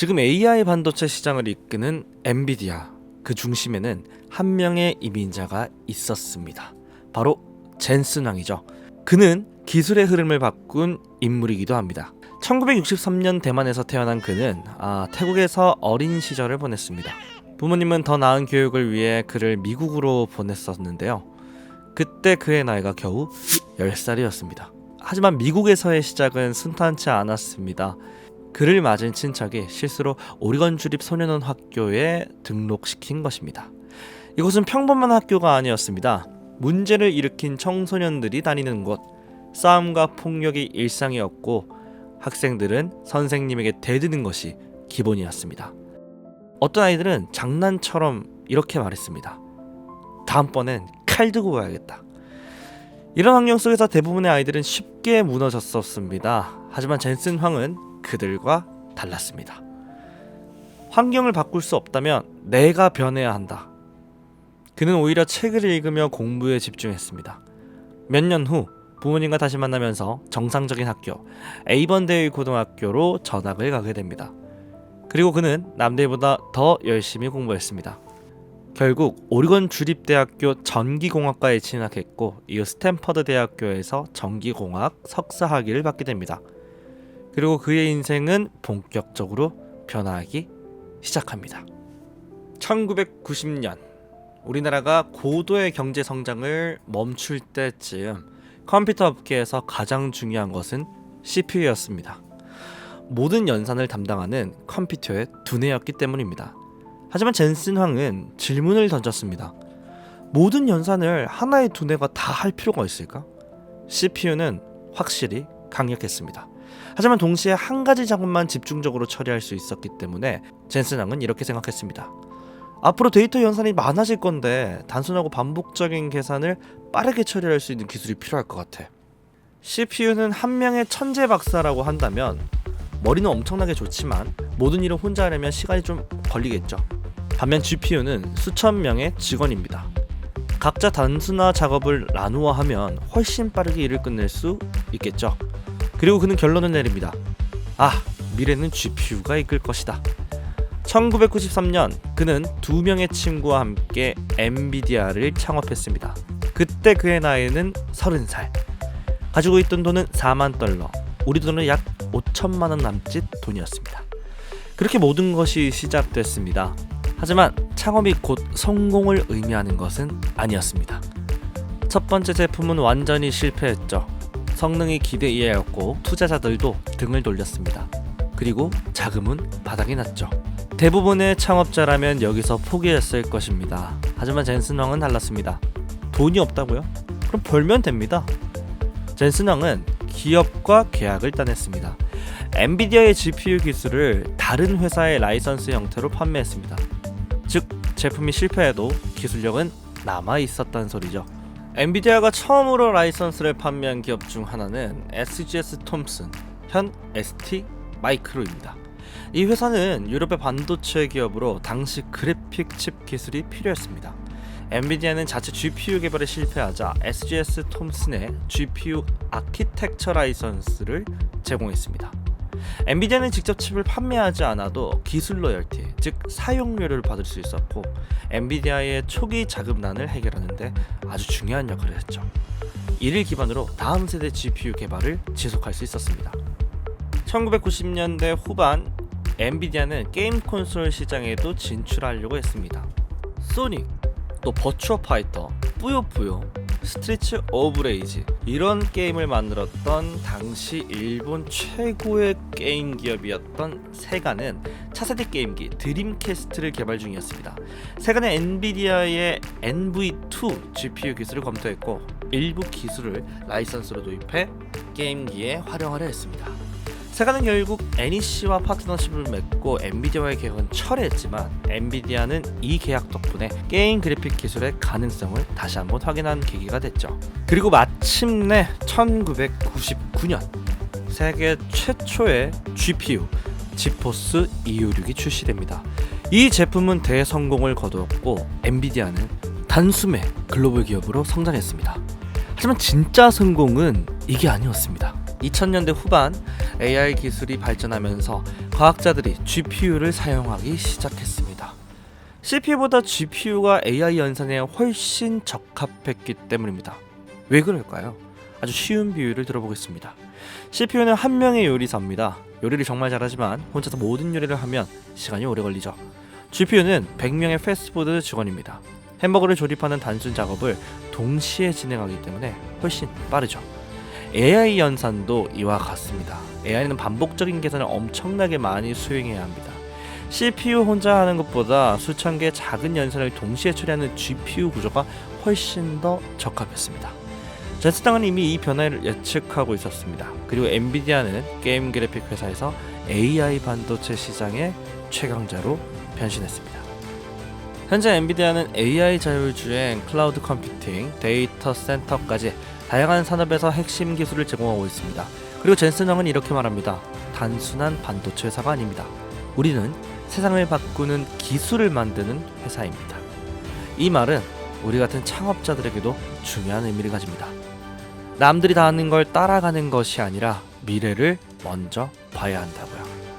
지금 AI 반도체 시장을 이끄는 엔비디아 그 중심에는 한 명의 이민자가 있었습니다. 바로 젠슨 왕이죠. 그는 기술의 흐름을 바꾼 인물이기도 합니다. 1963년 대만에서 태어난 그는 아, 태국에서 어린 시절을 보냈습니다. 부모님은 더 나은 교육을 위해 그를 미국으로 보냈었는데요. 그때 그의 나이가 겨우 10살이었습니다. 하지만 미국에서의 시작은 순탄치 않았습니다. 그를 맞은 친척이 실수로 오리건 주립 소년원 학교에 등록시킨 것입니다. 이곳은 평범한 학교가 아니었습니다. 문제를 일으킨 청소년들이 다니는 곳, 싸움과 폭력이 일상이었고 학생들은 선생님에게 대드는 것이 기본이었습니다. 어떤 아이들은 장난처럼 이렇게 말했습니다. 다음번엔 칼 들고 와야겠다. 이런 환경 속에서 대부분의 아이들은 쉽게 무너졌었습니다. 하지만 젠슨 황은 그들과 달랐습니다. 환경을 바꿀 수 없다면 내가 변해야 한다. 그는 오히려 책을 읽으며 공부에 집중했습니다. 몇 년 후 부모님과 다시 만나면서 정상적인 학교 에이번데이 고등학교로 전학을 가게 됩니다. 그리고 그는 남들보다 더 열심히 공부했습니다. 결국 오리건 주립대학교 전기공학과에 진학했고 이후 스탠퍼드 대학교에서 전기공학 석사 학위를 받게 됩니다. 그리고 그의 인생은 본격적으로 변화하기 시작합니다. 1990년 우리나라가 고도의 경제 성장을 멈출 때쯤 컴퓨터 업계에서 가장 중요한 것은 CPU였습니다. 모든 연산을 담당하는 컴퓨터의 두뇌였기 때문입니다. 하지만 젠슨 황은 질문을 던졌습니다. 모든 연산을 하나의 두뇌가 다 할 필요가 있을까? CPU는 확실히 강력했습니다. 하지만 동시에 한 가지 작업만 집중적으로 처리할 수 있었기 때문에 젠슨 황은 이렇게 생각했습니다. 앞으로 데이터 연산이 많아질 건데 단순하고 반복적인 계산을 빠르게 처리할 수 있는 기술이 필요할 것 같아. CPU는 한 명의 천재 박사라고 한다면 머리는 엄청나게 좋지만 모든 일을 혼자 하려면 시간이 좀 걸리겠죠. 반면 GPU는 수천 명의 직원입니다. 각자 단순화 작업을 나누어 하면 훨씬 빠르게 일을 끝낼 수 있겠죠. 그리고 그는 결론을 내립니다. 아, 미래는 GPU가 이끌 것이다. 1993년 그는 두 명의 친구와 함께 엔비디아를 창업했습니다. 그때 그의 나이는 30살. 가지고 있던 돈은 4만 달러. 우리 돈은 약 5천만 원 남짓 돈이었습니다. 그렇게 모든 것이 시작됐습니다. 하지만 창업이 곧 성공을 의미하는 것은 아니었습니다. 첫 번째 제품은 완전히 실패했죠. 성능이 기대 이하였고 투자자들도 등을 돌렸습니다. 그리고 자금은 바닥이 났죠. 대부분의 창업자라면 여기서 포기했을 것입니다. 하지만 젠슨 왕은 달랐습니다. 돈이 없다고요? 그럼 벌면 됩니다. 젠슨 왕은 기업과 계약을 따냈습니다. 엔비디아의 GPU 기술을 다른 회사의 라이선스 형태로 판매했습니다. 즉 제품이 실패해도 기술력은 남아 있었다는 소리죠. 엔비디아가 처음으로 라이선스를 판매한 기업 중 하나는 SGS 톰슨, 현 ST 마이크로입니다. 이 회사는 유럽의 반도체 기업으로 당시 그래픽 칩 기술이 필요했습니다. 엔비디아는 자체 GPU 개발에 실패하자 SGS 톰슨의 GPU 아키텍처 라이선스를 제공했습니다. 엔비디아는 직접 칩을 판매하지 않아도 기술 로 열티, 즉 사용료를 받을 수 있었고 엔비디아의 초기 자금난을 해결하는데 아주 중요한 역할을 했죠. 이를 기반으로 다음 세대 GPU 개발을 지속할 수 있었습니다. 1990년대 후반 엔비디아는 게임 콘솔 시장에도 진출하려고 했습니다. 소닉, 또 버추어 파이터, 뿌요뿌요, 스트리츠 오브 레이지 이런 게임을 만들었던 당시 일본 최고의 게임 기업이었던 세가는 차세대 게임기 드림캐스트를 개발 중이었습니다. 세가는 엔비디아의 NV2 GPU 기술을 검토했고 일부 기술을 라이선스로 도입해 게임기에 활용하려 했습니다. 세가는 결국 NEC와 파트너십을 맺고 엔비디아와의 계약은 철회했지만 엔비디아는 이 계약 덕분에 게임 그래픽 기술의 가능성을 다시 한번 확인한 계기가 됐죠. 그리고 마침내 1999년 세계 최초의 GPU 지포스 256이 출시됩니다. 이 제품은 대성공을 거두었고 엔비디아는 단숨에 글로벌 기업으로 성장했습니다. 하지만 진짜 성공은 이게 아니었습니다. 2000년대 후반 AI 기술이 발전하면서 과학자들이 GPU를 사용하기 시작했습니다. CPU보다 GPU가 AI 연산에 훨씬 적합했기 때문입니다. 왜 그럴까요? 아주 쉬운 비유를 들어보겠습니다. CPU는 한 명의 요리사입니다. 요리를 정말 잘하지만 혼자서 모든 요리를 하면 시간이 오래 걸리죠. GPU는 100명의 패스트푸드 직원입니다. 햄버거를 조립하는 단순 작업을 동시에 진행하기 때문에 훨씬 빠르죠. AI 연산도 이와 같습니다. AI는 반복적인 계산을 엄청나게 많이 수행해야 합니다. CPU 혼자 하는 것보다 수천 개의 작은 연산을 동시에 처리하는 GPU 구조가 훨씬 더 적합했습니다. 제스당은 이미 이 변화를 예측하고 있었습니다. 그리고 엔비디아는 게임 그래픽 회사에서 AI 반도체 시장의 최강자로 변신했습니다. 현재 엔비디아는 AI 자율주행, 클라우드 컴퓨팅, 데이터 센터까지 다양한 산업에서 핵심 기술을 제공하고 있습니다. 그리고 젠슨 형은 이렇게 말합니다. 단순한 반도체 회사가 아닙니다. 우리는 세상을 바꾸는 기술을 만드는 회사입니다. 이 말은 우리 같은 창업자들에게도 중요한 의미를 가집니다. 남들이 다 하는 걸 따라가는 것이 아니라 미래를 먼저 봐야 한다고요.